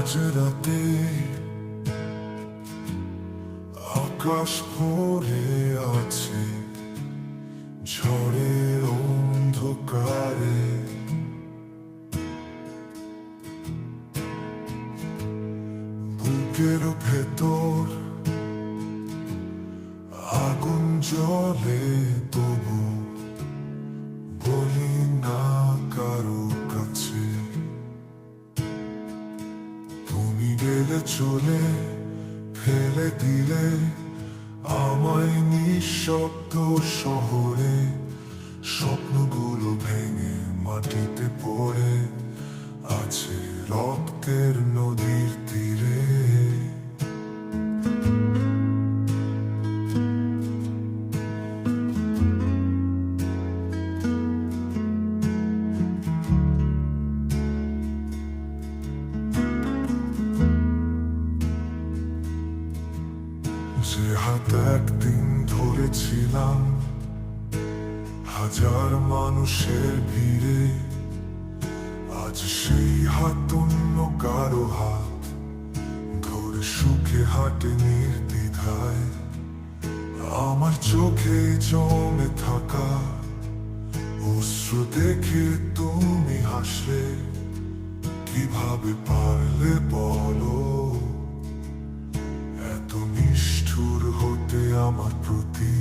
আজ রাতে আকাশ ভরে আছে ঝড়ের অন্ধকারে বুকের ভেতর আগুন জ্বলে তবু চলে ফেলে দিলে আমায় নিঃশব্দ শহরে স্বপ্নগুলো ভেঙে হাত একদিন ধরেছিলাম হাজার মানুষের ভিড়ে। আজ সেই হাত অন্য কারও হাত ধরে সুখে হাটে নির্দ্বিধায়। আমার চোখে জমে থাকা অশ্রু দেখে তুমি হাসলে, কীভাবে পারলে বলো? আমার প্রতি।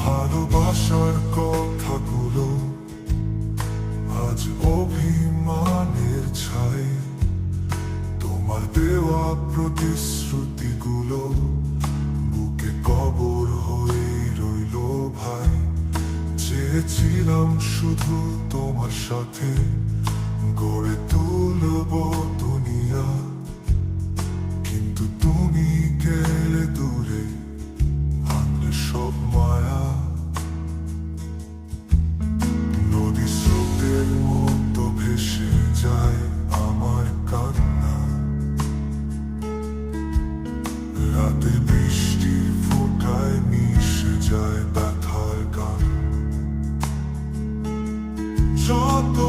ভালোবাসার কথাগুলো আজ অভিমানের ছাই তোমার দেওয়া প্রতিশ্রুতিগুলো শুধু তোমার সাথে গড়ে তুলব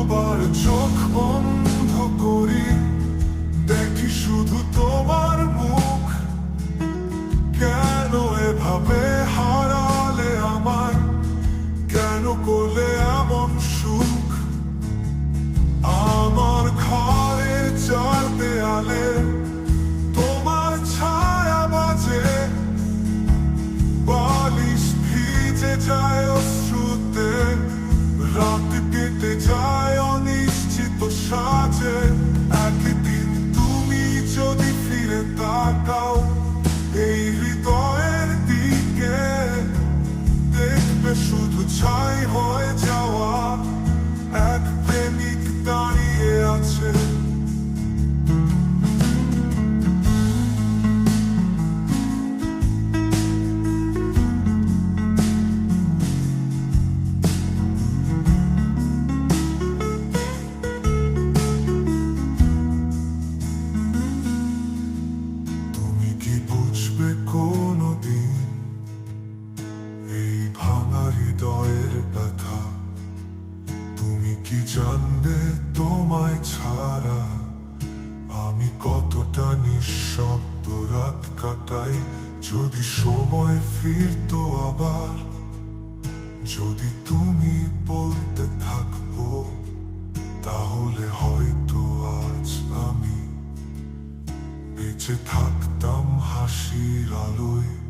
bana çok var যদি সময় ফিরতো আবার, যদি তুমি বলতে থাকব, তাহলে হয়তো আজ আমি বেঁচে থাকতাম হাসির আলোয়।